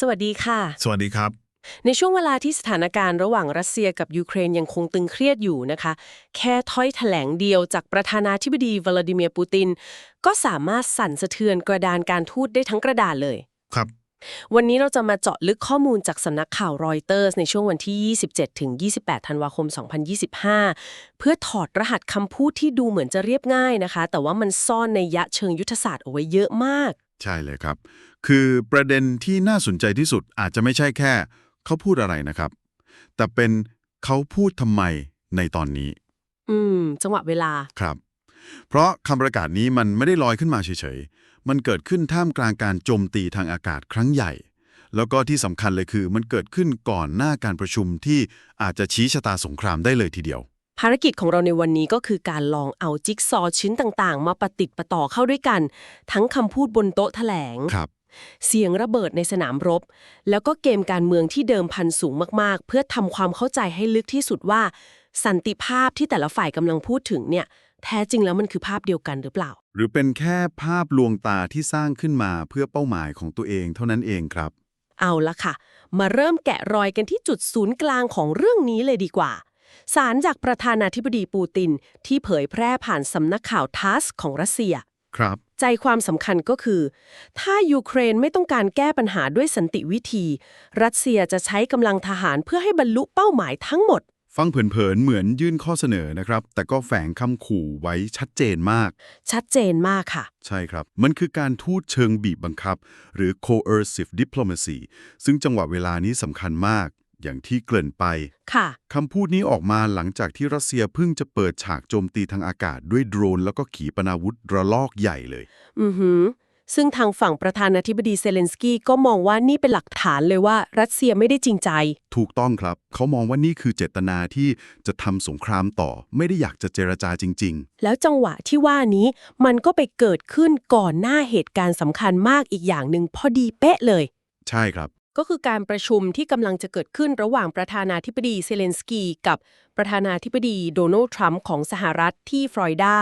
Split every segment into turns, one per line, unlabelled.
สวัสดีค่ะ
สวัสดีครับ
ในช่วงเวลาที่สถานการณ์ระหว่างรัสเซียกับยูเครนยังคงตึงเครียดอยู่นะคะ แค่ถ้อยแถลงเดียวจากประธานาธิบดีวลาดิเมียร์ปูติน ก็สามารถสั่นสะเทือนกระดานการทูตได้ทั้งกระดานเลย
ครับ
วันนี้เราจะมาเจาะลึกข้อมูลจากสำนักข่าวรอยเตอร์สในช่วงวันที่ 27 ถึง 28 ธันวาคม 2025 เพื่อถอดรหัสคำพูดที่ดูเหมือนจะเรียบง่ายนะคะ แต่ว่ามันซ่อนในยะเชิงยุทธศาสตร์เอาไว้เยอะมาก
ใช่เลยครับ คือประเด็นที่น่าสนใจที่สุดอาจจะไม่ใช่แค่ เขาพูดอะไรนะครับ แต่เป็นเขาพูดทำไมในตอนนี้
อืม จังหวะเวลา
ครับ เพราะคำประกาศนี้มันไม่ได้ลอยขึ้นมาเฉยๆ มันเกิดขึ้นท่ามกลางการโจมตีทางอากาศครั้งใหญ่ แล้วก็ที่สำคัญเลยคือมันเกิดขึ้นก่อนหน้าการประชุมที่อาจจะชี้ชะตาสงครามได้เลยทีเดียว
ภารกิจของเราในวันนี้ก็คือการลองเอาจิ๊กซอว์ชิ้นต่างๆ มาประติดประต่อเข้าด้วยกัน ทั้งคำพูดบนโต๊ะแถลง
ครับ
เสียงระเบิดในสนามรบ แล้วก็เกมการเมืองที่เดิมพันสูงมากๆ เพื่อทำความเข้าใจให้ลึกที่สุดว่า สันติภาพที่แต่ละฝ่ายกำลังพูดถึงเนี่ย แท้จริงแล้วมันคือภาพเดียวกันหรือเปล่า
หรือเป็นแค่ภาพลวงตาที่สร้างขึ้นมาเพื่อเป้าหมายของตัวเองเท่านั้นเองครับ
เอาละค่ะ มาเริ่มแกะรอยกันที่จุดศูนย์กลางของเรื่องนี้เลยดีกว่า สารจากประธานาธิบดีปูตินที่เผยแพร่ผ่านสำนักข่าวทัสของรัสเซีย
ครับ
ใจความสำคัญก็คือ ถ้ายูเครนไม่ต้องการแก้ปัญหาด้วยสันติวิธี รัสเซียจะใช้กำลังทหารเพื่อให้บรรลุเป้าหมายทั้งหมด
ฟังเผินๆ เหมือนยื่นข้อเสนอนะครับ แต่ก็แฝงคำขู่ไว้ชัดเจนมาก
ชัดเจนมากค่ะ
ใช่ครับ มันคือการทูตเชิงบีบบังคับ หรือ coercive diplomacy ซึ่งจังหวะเวลานี้สำคัญมาก อย่างที่เกริ่นไป
ค่ะ
คำพูดนี้ออกมาหลังจากที่รัสเซียเพิ่งจะเปิดฉากโจมตีทางอากาศด้วยโดรน แล้วก็ขีปนาวุธระลอกใหญ่เลย
อือหือ ซึ่งทางฝั่งประธานาธิบดีเซเลนสกี้ก็มองว่านี่เป็นหลักฐานเลยว่ารัสเซียไม่ได้จริงใจ
ถูกต้องครับ เขามองว่านี่คือเจตนาที่จะทำสงครามต่อ ไม่ได้อยากจะเจรจาจริง
แล้วจังหวะที่ว่านี้มันก็ไปเกิดขึ้นก่อนหน้าเหตุการณ์สำคัญมากอีกอย่างหนึ่งพอดีเป๊ะเลย
ๆ ใช่ครับ
ก็คือการประชุมที่กำลังจะเกิดขึ้นระหว่างประธานาธิบดีเซเลนสกีกับประธานาธิบดีโดนัลด์ทรัมป์ของสหรัฐที่ฟลอริดา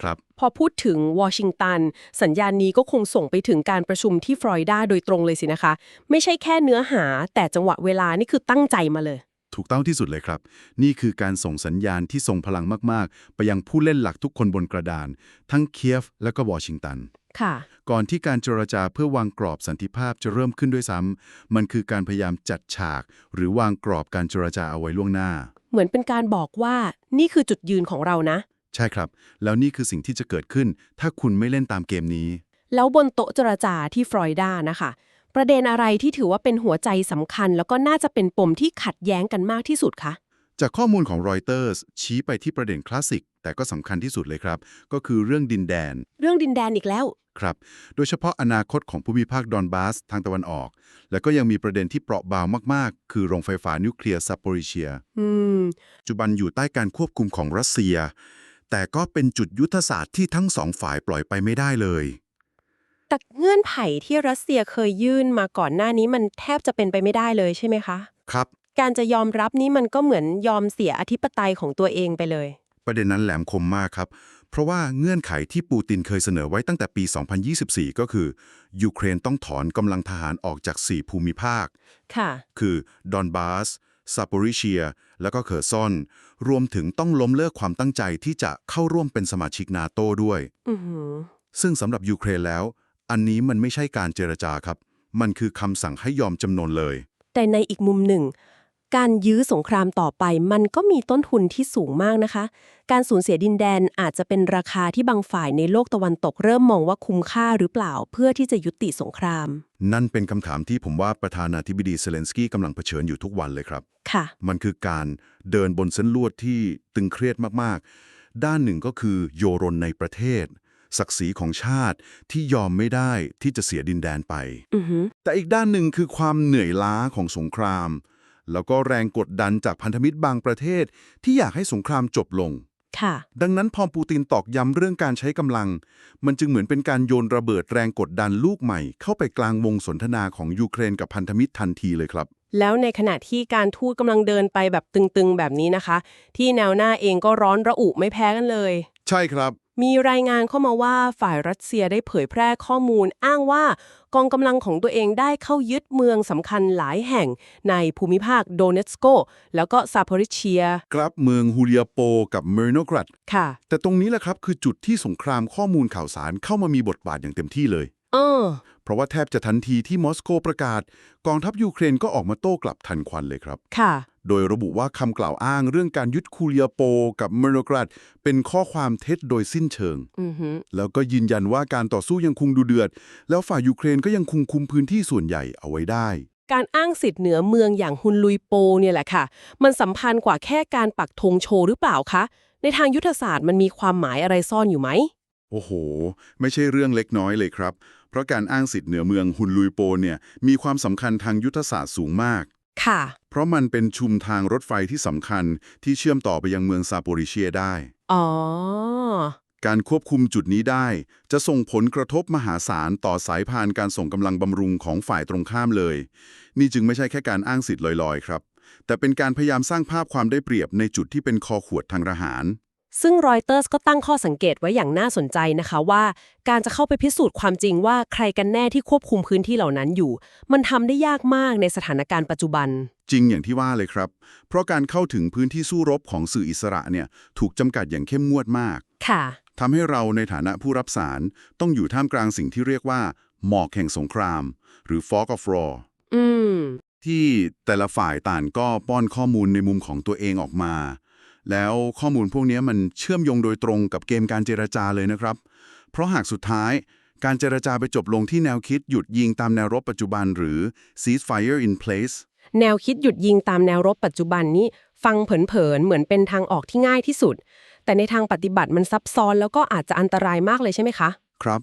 ครับ
พอพูดถึงวอชิงตัน สัญญาณนี้ก็คงส่งไปถึงการประชุมที่ฟลอริดาโดยตรงเลยสินะคะ ไม่ใช่แค่เนื้อหา แต่จังหวะเวลานี่คือตั้งใจมาเลย
ถูกต้องที่สุดเลยครับ นี่คือการส่งสัญญาณที่ทรงพลังมาก ๆ ไปยังผู้เล่นหลักทุกคนบนกระดาน ทั้งเคียฟและก็วอชิงตัน
ค่ะ
ก่อนที่การเจรจาเพื่อวางกรอบสันติภาพจะเริ่มขึ้นด้วยซ้ำมันคือการพยายามจัดฉาก หรือวางกรอบการเจรจาเอาไว้ล่วงหน้า
เหมือนเป็นการบอกว่านี่คือจุดยืนของเรานะ
ใช่ครับ แล้วนี่คือสิ่งที่จะเกิดขึ้น ถ้าคุณไม่เล่นตามเกมนี้
แล้วบนโต๊ะเจรจาที่ฟลอริดานะคะ ประเด็นอะไรที่ถือว่าเป็นหัวใจสำคัญ แล้วก็น่าจะเป็นปมที่ขัดแย้งกันมากที่สุดคะ
จากข้อมูลของรอยเตอร์สชี้ไปที่ประเด็นคลาสสิก แต่ก็สำคัญที่สุดเลยครับ ก็คือเรื่องดินแดน
เรื่องดินแดนอีกแล้ว
ครับ โดยเฉพาะอนาคตของภูมิภาคดอนบาสทางตะวันออก แล้วก็ยังมีประเด็นที่เปราะบางมาก ๆ คือโรงไฟฟ้านิวเคลียร์ซัปโปริเชีย
อืม
ปัจจุบันอยู่ใต้การควบคุมของรัสเซีย แต่ก็เป็นจุดยุทธศาสตร์ที่ทั้งสองฝ่ายปล่อยไปไม่ได้เลย
แต่เงื่อนไขที่รัสเซียเคยยื่นมาก่อนหน้านี้มันแทบจะเป็นไปไม่ได้เลยใช่ไหมคะ
ครับ
การจะยอมรับนี้มันก็เหมือนยอมเสียอธิปไตยของตัวเองไปเลย
ประเด็นนั้นแหลมคมมากครับ เพราะว่าเงื่อนไขที่ปูตินเคยเสนอไว้ตั้งแต่ปี 2024 ก็คือ ยูเครนต้องถอนกำลังทหารออกจาก 4 ภูมิภาค
ค่ะ
คือดอนบาสซาป o ริเชีย แล้วก็เคอร์ซอน รวมถึงต้องล้มเลิกความตั้งใจที่จะเข้าร่วมเป็นสมาชิกนาโต้ด้วย
อือหือ
ซึ่งสำหรับยูเครนแล้ว อันนี้มันไม่ใช่การเจรจาครับ มันคือคำสั่งให้ยอมจำนนเลย
แต่ในอีกมุมหนึ่ง การยื้อสงครามต่อไปมันก็มีต้นทุนที่สูงมากนะคะ การสูญเสียดินแดนอาจจะเป็นราคาที่บางฝ่ายในโลกตะวันตกเริ่มมองว่าคุ้มค่าหรือเปล่า เพื่อที่จะยุติสงคราม
นั่นเป็นคำถามที่ผมว่าประธานาธิบดีเซเลนสกี้กำลังเผชิญอยู่ทุกวันเลยครับ
ค่ะ
มันคือการเดินบนเส้นลวดที่ตึงเครียดมากๆ ด้านหนึ่งก็คือโยรนในประเทศ ศักดิ์ศรีของชาติที่ยอมไม่ได้ที่จะเสียดินแดนไป
อือหือ
แต่อีกด้านหนึ่งคือความเหนื่อยล้าของสงคราม แล้วก็แรงกดดันจากพันธมิตรบางประเทศ ที่อยากให้สงครามจบลง
ค่ะ
ดังนั้นพอปูตินตอกย้ำเรื่องการใช้กำลัง มันจึงเหมือนเป็นการโยนระเบิดแรงกดดันลูกใหม่ เข้าไปกลางวงสนทนาของยูเครนกับพันธมิตรทันทีเลยครับ
แล้วในขณะที่การทูตกำลังเดินไปแบบตึงๆ แบบนี้นะคะ ที่แนวหน้าเองก็ร้อนระอุไม่แพ้กันเลย
ใช่ครับ
มีรายงานเข้ามาว่าฝ่ายรัสเซียได้เผยแพร่ข้อมูล อ้างว่ากองกำลังของตัวเองได้เข้ายึดเมืองสำคัญหลายแห่งในภูมิภาคโดเนตสโก แล้วก็ซาโพริเชีย
ครับเมืองฮูเลียโป กับเมอร์โนกรัด
ค่ะ
แต่ตรงนี้แหละครับคือจุดที่สงครามข้อมูลข่าวสารเข้ามามีบทบาทอย่างเต็มที่เลย
เออ
เพราะว่าแทบจะทันทีที่มอสโกประกาศ กองทัพยูเครนก็ออกมาโต้กลับทันควันเลยครับ
ค่ะ
โดยระบุว่าคำกล่าวอ้างเรื่องการยึดคูเลียโปกับเมอร์โนกรัดเป็นข้อความเท็จโดยสิ้นเชิง
อือฮึ
แล้วก็ยืนยันว่าการต่อสู้ยังคงดูเดือด แล้วฝ่ายยูเครนก็ยังคงคุมพื้นที่ส่วนใหญ่เอาไว้ได้
การอ้างสิทธิ์เหนือเมืองอย่างฮุนลุยโปเนี่ยแหละค่ะ มันสัมพันธ์กว่าแค่การปักธงโชว์หรือเปล่าคะ ในทางยุทธศาสตร์มันมีความหมายอะไรซ่อนอยู่ไหม
โอ้โห ไม่ใช่เรื่องเล็กน้อยเลยครับ เพราะการอ้างสิทธิ์เหนือเมืองฮุนลุยโปเนี่ยมีความสำคัญทางยุทธศาสตร์สูงมาก
ค่ะ
เพราะมันเป็นชุมทางรถไฟที่สำคัญที่เชื่อมต่อไปยังเมืองซาโปริเชียได้
อ๋อ
การควบคุมจุดนี้ได้ จะส่งผลกระทบมหาศาลต่อสายพานการส่งกำลังบำรุงของฝ่ายตรงข้ามเลย นี่จึงไม่ใช่แค่การอ้างสิทธิ์ลอยๆ ครับ แต่เป็นการพยายามสร้างภาพความได้เปรียบในจุดที่เป็นคอขวดทางทหาร
ซึ่งรอยเตอร์สก็ตั้งข้อสังเกตไว้อย่างน่าสนใจนะคะว่า การจะเข้าไปพิสูจน์ความจริงว่าใครกันแน่ที่ควบคุมพื้นที่เหล่านั้นอยู่ มันทำได้ยากมากในสถานการณ์ปัจจุบัน
จริงอย่างที่ว่าเลยครับ เพราะการเข้าถึงพื้นที่สู้รบของสื่ออิสระเนี่ยถูกจำกัดอย่างเข้มงวดมาก
ค่ะ
ทำให้เราในฐานะผู้รับสารต้องอยู่ท่ามกลางสิ่งที่เรียกว่า หมอกแห่งสงคราม หรือ fog of war
อืม
ที่แต่ละฝ่ายต่างก็ป้อนข้อมูลในมุมของตัวเองออกมา แล้วข้อมูลพวกนี้มันเชื่อมโยงโดยตรงกับเกมการเจรจาเลยนะครับ เพราะหากสุดท้ายการเจรจาไปจบลงที่แนวคิดหยุดยิงตามแนวรบปัจจุบันหรือ ceasefire in place
แนวคิดหยุดยิงตามแนวรบปัจจุบันนี้ ฟังเผินๆเหมือนเป็นทางออกที่ง่ายที่สุด แต่ในทางปฏิบัติมันซับซ้อนแล้วก็อาจจะอันตรายมากเลยใช่ไหมคะ
ครับ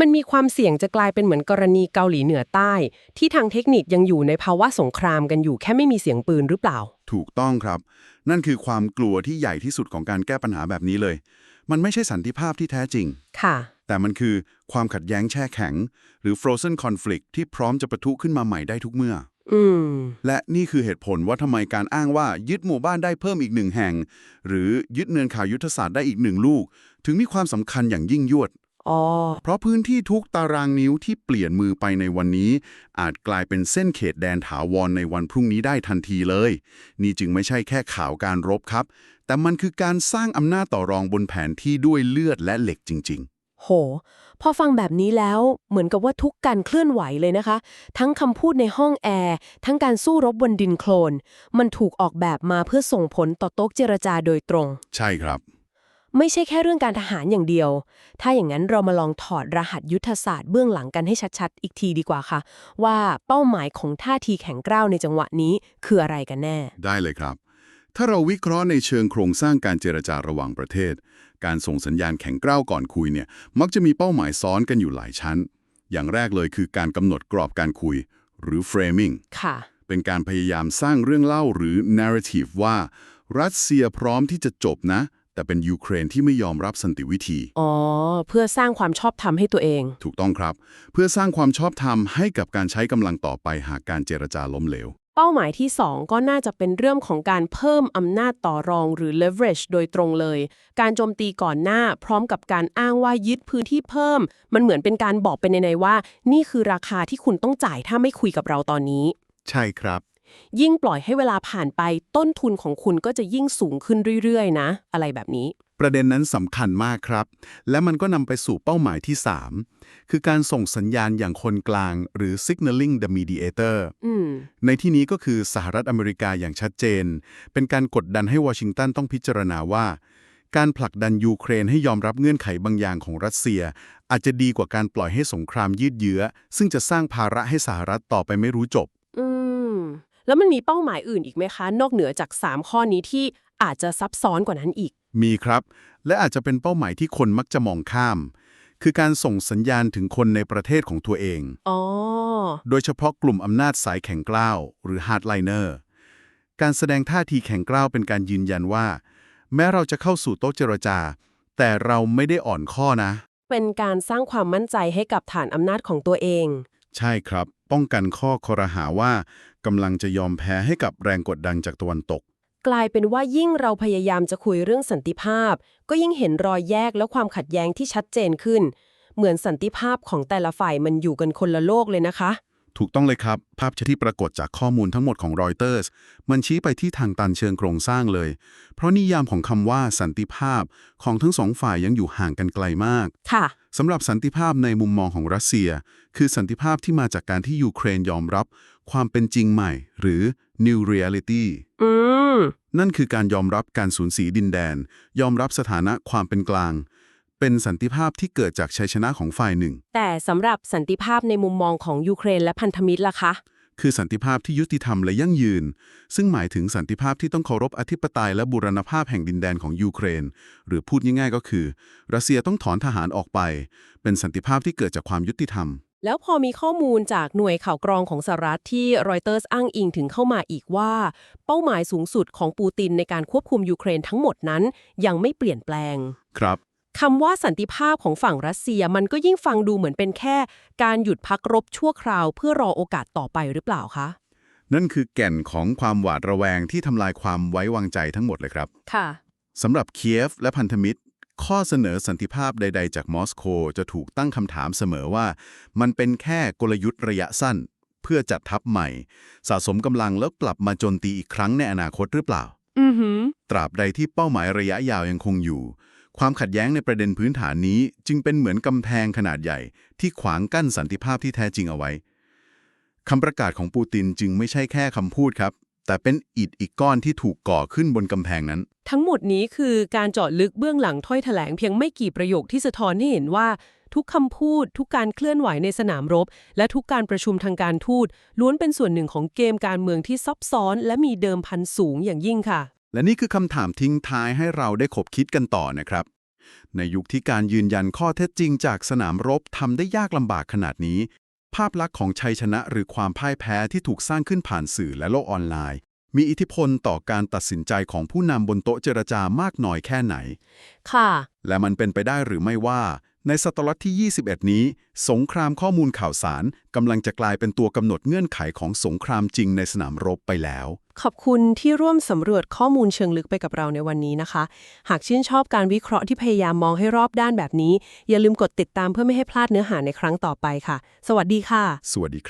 มันมีความเสี่ยงจะกลายเป็นเหมือนกรณีเกาหลีเหนือใต้ ที่ทางเทคนิคยังอยู่ในภาวะสงครามกันอยู่แค่ไม่มีเสียงปืนหรือเปล่า
ถูกต้องครับ นั่นคือความกลัวที่ใหญ่ที่สุดของการแก้ปัญหาแบบนี้เลย มันไม่ใช่สันติภาพที่แท้จริง
ค่ะ
แต่มันคือความขัดแย้งแช่แข็ง หรือ frozen conflict ที่พร้อมจะปะทุขึ้นมาใหม่ได้ทุกเมื่อ
อืม
และนี่คือเหตุผลว่าทำไมการอ้างว่ายึดหมู่บ้านได้เพิ่มอีกหนึ่งแห่ง หรือยึดเนินข่าวยุทธศาสตร์ได้อีกหนึ่งลูก ถึงมีความสำคัญอย่างยิ่งยวด
อ๋อ
เพราะพื้นที่ทุกตารางนิ้วที่เปลี่ยนมือไปในวันนี้ อาจกลายเป็นเส้นเขตแดนถาวรในวันพรุ่งนี้ได้ทันทีเลย นี่จึงไม่ใช่แค่ข่าวการรบครับ แต่มันคือการสร้างอำนาจต่อรองบนแผนที่ด้วยเลือดและเหล็กจริง
โห พอฟังแบบนี้แล้วเหมือนกับว่าทุกการเคลื่อนไหวเลยนะคะ ทั้งคำพูดในห้องแอร์ ทั้งการสู้รบบนดินโคลน มันถูกออกแบบมาเพื่อส่งผลต่อโต๊ะเจรจาโดยตรง
ๆใช่ครับ
ไม่ใช่แค่เรื่องการทหารอย่างเดียว ถ้าอย่างนั้นเรามาลองถอดรหัสยุทธศาสตร์เบื้องหลังกันให้ชัดๆ อีกทีดีกว่าค่ะ ว่าเป้าหมายของท่าทีแข็งกร้าวในจังหวะนี้คืออะไรกันแน่
ได้เลยครับ ถ้าเราวิเคราะห์ในเชิงโครงสร้างการเจรจาระหว่างประเทศ การส่งสัญญาณแข็งกร้าวก่อนคุยเนี่ยมักจะมีเป้าหมายซ้อนกันอยู่หลายชั้น อย่างแรกเลยคือการกำหนดกรอบการคุย หรือ framing
ค่ะ
เป็นการพยายามสร้างเรื่องเล่าหรือ narrative ว่ารัสเซียพร้อมที่จะจบนะ แต่เป็นยูเครนที่ไม่ยอมรับสันติวิธี
อ๋อ เพื่อสร้างความชอบธรรมให้ตัวเอง
ถูกต้องครับ เพื่อสร้างความชอบธรรมให้กับการใช้กำลังต่อไปหากการเจรจาล้มเหลว
เป้าหมายที่ 2 ก็น่าจะเป็นเรื่องของการเพิ่มอำนาจต่อรองหรือ leverage โดยตรงเลย การโจมตีก่อนหน้าพร้อมกับการอ้างว่ายึดพื้นที่เพิ่ม มันเหมือนเป็นการบอกไปในๆว่า นี่คือราคาที่คุณต้องจ่ายถ้าไม่คุยกับเราตอนนี้
ใช่ครับ
ยิ่งปล่อยให้เวลาผ่านไปต้นทุนของคุณก็จะยิ่งสูงขึ้นเรื่อยๆ นะ อะไรแบบนี้
ประเด็นนั้นสำคัญมากครับ และมันก็นำไปสู่เป้าหมายที่ 3 คือการส่งสัญญาณอย่างคนกลาง หรือ signaling the mediator
อืม
ในที่นี้ก็คือสหรัฐอเมริกาอย่างชัดเจน เป็นการกดดันให้วอชิงตันต้องพิจารณาว่าการผลักดันยูเครนให้ยอมรับเงื่อนไขบางอย่างของรัสเซีย อาจจะดีกว่าการปล่อยให้สงครามยืดเยื้อ ซึ่งจะสร้างภาระให้สหรัฐต่อไปไม่รู้จบ
อืม แล้วมันมีเป้าหมายอื่นอีกไหมคะ นอกเหนือจาก 3 ข้อนี้ที่อาจจะซับซ้อนกว่านั้นอีก
มีครับ และอาจจะเป็นเป้าหมายที่คนมักจะมองข้าม คือการส่งสัญญาณถึงคนในประเทศของตัวเอง
อ๋อ
โดยเฉพาะกลุ่มอำนาจสายแข็งกล้าว หรือ hardliner การแสดงท่าทีแข็งกร้าวเป็นการยืนยันว่า แม้เราจะเข้าสู่โต๊ะเจรจา แต่เราไม่ได้อ่อนข้อนะ
เป็นการสร้างความมั่นใจให้กับฐานอำนาจของตัวเอง
ใช่ครับ ป้องกันข้อคอรหาว่ากำลังจะยอมแพ้ให้กับแรงกดดันจากตะวันตก
กลายเป็นว่ายิ่งเราพยายามจะคุยเรื่องสันติภาพ ก็ยิ่งเห็นรอยแยกและความขัดแย้งที่ชัดเจนขึ้น เหมือนสันติภาพของแต่ละฝ่ายมันอยู่กันคนละโลกเลยนะคะ
ถูกต้องเลยครับ ภาพที่ปรากฏจากข้อมูลทั้งหมดของรอยเตอร์สมันชี้ไปที่ทางตันเชิงโครงสร้างเลย เพราะนิยามของคำว่าสันติภาพของทั้งสองฝ่ายยังอยู่ห่างกันไกลมาก
ค่ะ
สำหรับสันติภาพในมุมมองของรัสเซีย คือสันติภาพที่มาจากการที่ยูเครนยอมรับ ความเป็นจริงใหม่ หรือ new reality
อืม
นั่นคือการยอมรับการสูญเสียดินแดน ยอมรับสถานะความเป็นกลาง เป็นสันติภาพที่เกิดจากชัยชนะของฝ่ายหนึ่ง
แต่สำหรับสันติภาพในมุมมองของยูเครนและพันธมิตรล่ะคะ
คือสันติภาพที่ยุติธรรมและยั่งยืน ซึ่งหมายถึงสันติภาพที่ต้องเคารพอธิปไตยและบูรณภาพแห่งดินแดนของยูเครน หรือพูดง่ายๆก็คือ รัสเซียต้องถอนทหารออกไป เป็นสันติภาพที่เกิดจากความยุติธรรม
แล้วพอมีข้อมูลจากหน่วยข่าวกรองของสหรัฐที่รอยเตอร์สอ้างอิงถึงเข้ามาอีกว่า เป้าหมายสูงสุดของปูตินในการควบคุมยูเครนทั้งหมดนั้นยังไม่เปลี่ยนแปลง
ครับ
คำว่าสันติภาพของฝั่งรัสเซียมันก็ยิ่งฟังดูเหมือนเป็นแค่ การหยุดพักรบชั่วคราวเพื่อรอโอกาสต่อไปหรือเปล่าคะ
นั่นคือแก่นของความหวาดระแวงที่ทำลายความไว้วางใจทั้งหมดเลยครับ
ค่ะ
สำหรับเคียฟและพันธมิตร ข้อเสนอสันติภาพใด ๆ จากมอสโกจะถูกตั้งคำถามเสมอว่า มันเป็นแค่กลยุทธ์ระยะสั้น เพื่อจัดทัพใหม่ สะสมกำลังแล้วกลับมาโจมตีอีกครั้งในอนาคตหรือเปล่า
อือหือ
ตราบใดที่เป้าหมายระยะยาวยังคงอยู่ ความขัดแย้งในประเด็นพื้นฐานนี้จึงเป็นเหมือนกำแพงขนาดใหญ่ ที่ขวางกั้นสันติภาพที่แท้จริงเอาไว้คำประกาศของปูตินจึงไม่ใช่แค่คำพูดครับ แต่เป็นอิฐอีกก้อนที่ถูกก่อขึ้นบนกำแพงนั้น
ทั้งหมดนี้คือการเจาะลึกเบื้องหลังถ้อยแถลงเพียงไม่กี่ประโยคที่สะท้อนให้เห็นว่าทุกคำพูด ทุกการเคลื่อนไหวในสนามรบ และทุกการประชุมทางการทูตล้วนเป็นส่วนหนึ่งของเกมการเมืองที่ซับซ้อน และมีเดิมพันสูงอย่างยิ่งค่ะ
และนี่คือคำถามทิ้งท้ายให้เราได้ขบคิดกันต่อนะครับ ในยุคที่การยืนยันข้อเท็จจริงจากสนามรบทำได้ยากลำบากขนาดนี้ ภาพลักษณ์ของชัยชนะหรือความพ่ายแพ้ที่ถูกสร้างขึ้นผ่านสื่อและโลกออนไลน์ มีอิทธิพลต่อการตัดสินใจของผู้นำบนโต๊ะเจรจามากน้อยแค่ไหน
ค่ะ
และมันเป็นไปได้หรือไม่ว่า ในศตวรรษที่ 21 นี้ สงครามข้อมูลข่าวสารกำลังจะกลายเป็นตัวกำหนดเงื่อนไขของสงครามจริงในสนามรบไปแล้ว
ขอบคุณที่ร่วมสำรวจข้อมูลเชิงลึกไปกับเราในวันนี้นะคะ หากชื่นชอบการวิเคราะห์ที่พยายามมองให้รอบด้านแบบนี้ อย่าลืมกดติดตามเพื่อไม่ให้พลาดเนื้อหาในครั้งต่อไปค่ะ สวัสดีค่ะ
สวัสดีครับ